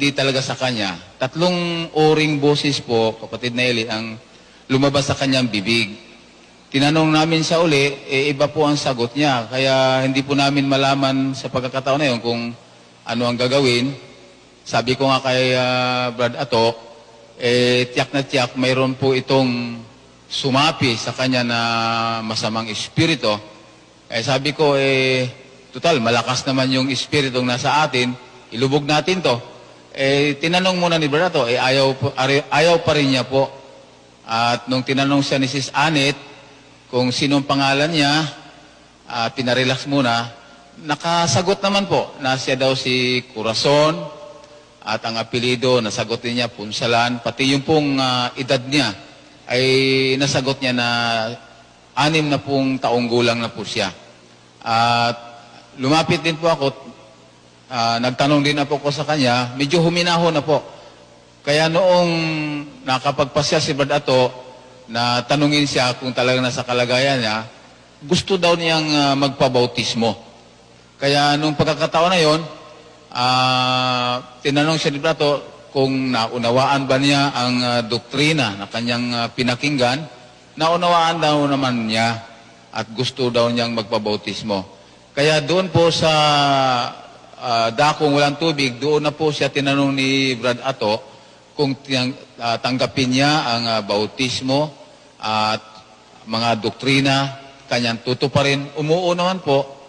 hindi talaga sa kanya. Tatlong oring boses po, kapatid Nelly, ang lumabas sa kanyang bibig. Tinanong namin siya uli, eh, iba po ang sagot niya. Kaya hindi po namin malaman sa pagkakataon na yun kung ano ang gagawin. Sabi ko nga kay ah, Brad Atok, eh, tiyak na tiyak, mayroon po itong sumapi sa kanya na masamang espiritu. Eh, sabi ko, eh, total, malakas naman yung espiritong nasa atin, ilubog natin to. Eh, tinanong muna ni Brad Atok, eh, ayaw, ayaw pa rin niya po. At nung tinanong siya ni Sis Anet kung sinong pangalan niya, at pinarelax muna, nakasagot naman po na siya daw si Corazon at ang apelido nasagot din niya Punsalan, pati yung pong ah, edad niya ay nasagot niya na anim na pong taong gulang na po siya. At lumapit din po ako, ah, nagtanong din na po ko sa kanya, medyo huminaho na po. Kaya noong nakapagpasya si Brad Ato, na tanungin siya kung talagang nasa kalagayan niya, gusto daw niyang ah, magpabautismo. Kaya nung pagkakataon na yon, ah, tinanong siya ni Brad Ato kung naunawaan ba niya ang ah, doktrina na kanyang ah, pinakinggan, naunawaan daw naman niya at gusto daw niyang magpabautismo. Kaya doon po sa ah, dakong walang tubig, doon na po siya tinanong ni Brad Ato kung ah, tanggapin niya ang ah, bautismo at mga doktrina, kanyang tutuparin. Umuo naman po